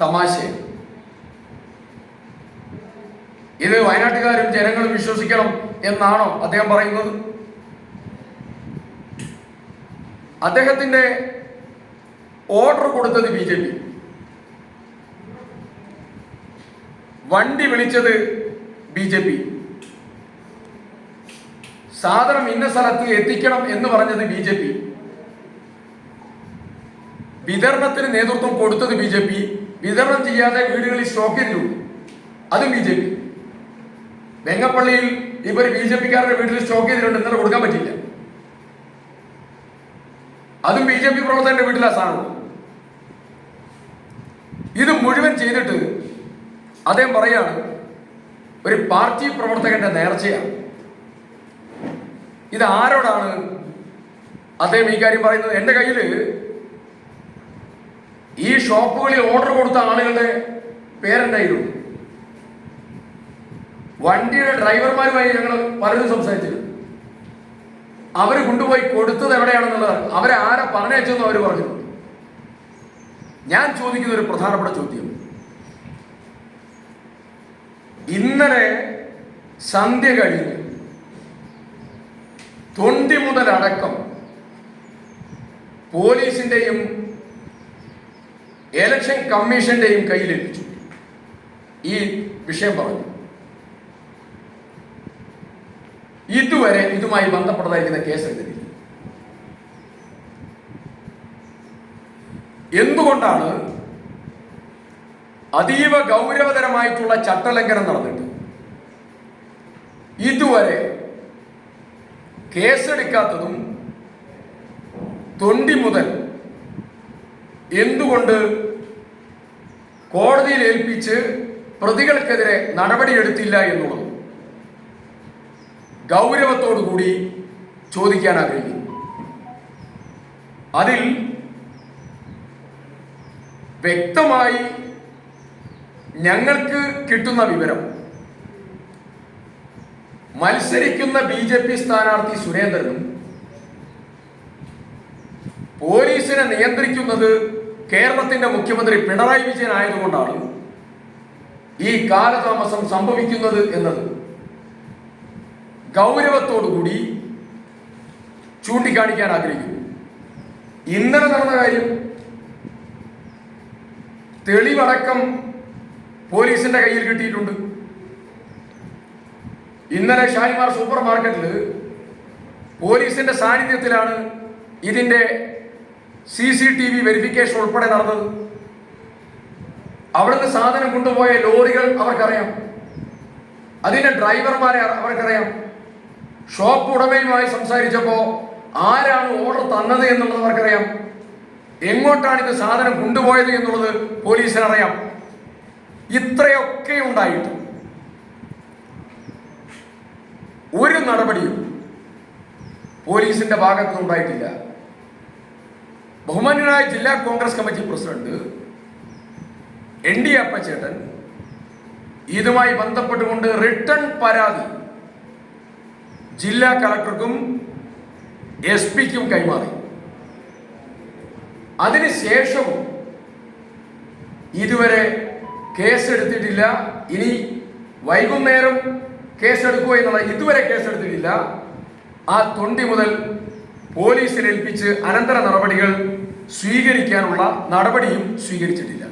തമാശയാണ് ഇത് വയനാട്ടുകാരും ജനങ്ങളും വിശ്വസിക്കണം എന്നാണോ അദ്ദേഹം പറയുന്നത്? അദ്ദേഹത്തിന്റെ ഓർഡർ കൊടുത്തത് ബി ജെ പി. വണ്ടി വിളിച്ചത് ബി ജെ പി. സാധനം ഇന്ന സ്ഥലത്ത് എത്തിക്കണം എന്ന് പറഞ്ഞത് ബി ജെ പി. വിതരണത്തിന് നേതൃത്വം കൊടുത്തത് ബി ജെ പി. വിതരണം ചെയ്യാതെ വീടുകളിൽ സ്റ്റോക്ക് ചെയ്തു അതും ബി ജെ പി വെങ്ങപ്പള്ളിയിൽ ഇവർ ബി ജെ പിക്കാരുടെ വീട്ടിൽ സ്റ്റോക്ക് ചെയ്തിട്ടുണ്ട്. ഇന്നലെ കൊടുക്കാൻ പറ്റില്ല അതും ബി ജെ പി പ്രവർത്തകന്റെ വീട്ടിലാ സാധനം. ഇത് മുഴുവൻ ചെയ്തിട്ട് അദ്ദേഹം പറയാണ് ഒരു പാർട്ടി പ്രവർത്തകന്റെ നേർച്ചയാണ്. ഇത് ആരോടാണ് അദ്ദേഹം ഈ കാര്യം പറയുന്നത്? എന്റെ കയ്യിൽ ഷോപ്പുകളിൽ ഓർഡർ കൊടുത്ത ആളുകളുടെ പേരുണ്ടായിരുന്നു വണ്ടിയുടെ ഡ്രൈവർമാരുമായി ഞങ്ങൾ പലരും സംസാരിച്ചിരുന്നു. അവർ കൊണ്ടുപോയി കൊടുത്തത് എവിടെയാണെന്നുള്ളത് അവരെ ആരെ പറഞ്ഞയച്ചെന്ന് അവർ പറഞ്ഞു. ഞാൻ ചോദിക്കുന്ന ഒരു പ്രധാനപ്പെട്ട ചോദ്യം. ഇന്നലെ സന്ധ്യ കഴിഞ്ഞ് തൊണ്ടി മുതൽ അടക്കം പോലീസിന്റെയും ഇലക്ഷൻ കമ്മീഷന്റെയും കയ്യിലെത്തിച്ചു ഈ വിഷയം പറഞ്ഞു. ഇതുവരെ ഇതുമായി ബന്ധപ്പെട്ടതായിരിക്കുന്ന കേസ് എടുത്തിട്ടില്ല. എന്തുകൊണ്ടാണ് അതീവ ഗൗരവതരമായിട്ടുള്ള ചട്ടലംഘനം നടന്നിട്ട് ഇതുവരെ കേസെടുക്കാത്തതും തൊണ്ടി മുതൽ എന്തുകൊണ്ട് കോടതിയിൽ ഏൽപ്പിച്ച് പ്രതികൾക്കെതിരെ നടപടിയെടുത്തില്ല എന്നുള്ളത് ഗൗരവത്തോടുകൂടി ചോദിക്കാൻ ആഗ്രഹിക്കുന്നു. അതിൽ വ്യക്തമായി ഞങ്ങൾക്ക് കിട്ടുന്ന വിവരം മത്സരിക്കുന്ന ബി ജെ പി സ്ഥാനാർത്ഥി സുരേന്ദ്രനും പോലീസിനെ നിയന്ത്രിക്കുന്നത് കേരളത്തിന്റെ മുഖ്യമന്ത്രി പിണറായി വിജയൻ ആയതുകൊണ്ടാണ് ഈ കാലതാമസം സംഭവിക്കുന്നത് എന്നത്. ഗൗരവത്തോടുകൂടി ചൂണ്ടിക്കാണിക്കാൻ ആഗ്രഹിക്കുന്നു. ഇന്നലെ നടന്ന കാര്യം തെളിവടക്കം പോലീസിന്റെ കയ്യിൽ കിട്ടിയിട്ടുണ്ട്. ഇന്നലെ ഷാലിമാർ സൂപ്പർ മാർക്കറ്റിൽ പോലീസിന്റെ സാന്നിധ്യത്തിലാണ് ഇതിന്റെ C C T V verification ഉൾപ്പെടെ നടന്നത്. അവിടുന്ന് സാധനം കൊണ്ടുപോയ ലോറികൾ അവർക്കറിയാം. അതിന്റെ ഡ്രൈവർമാരെ അവർക്കറിയാം. ഷോപ്പ് ഉടമയുമായി സംസാരിച്ചപ്പോൾ ആരാണ് ഓർഡർ തന്നത് എന്നുള്ളത് അവർക്കറിയാം. എങ്ങോട്ടാണ് ഇത് സാധനം കൊണ്ടുപോയത് എന്നുള്ളത് പോലീസിനറിയാം. ഇത്രയൊക്കെ ഉണ്ടായിട്ട് ഒരു നടപടിയും പോലീസിന്റെ ഭാഗത്ത് ഉണ്ടായിട്ടില്ല. ബഹുമാന്യനായ ജില്ലാ Congress committee president N D അപ്പച്ചേട്ടൻ ഇതുമായി ബന്ധപ്പെട്ടുകൊണ്ട് റിട്ടേൺ പരാതി ജില്ലാ കളക്ടർക്കും എസ് പിക്കും കൈമാറി. അതിനുശേഷവും ഇതുവരെ കേസെടുത്തിട്ടില്ല. ഇനി വൈകുന്നേരം കേസെടുക്കുക എന്നുള്ള ഇതുവരെ കേസെടുത്തിട്ടില്ല. ആ തൊണ്ടി മുതൽ പോലീസിനെ ഏൽപ്പിച്ച് അനന്തര നടപടികൾ സ്വീകരിക്കാനുള്ള നടപടിയും സ്വീകരിച്ചിട്ടില്ല.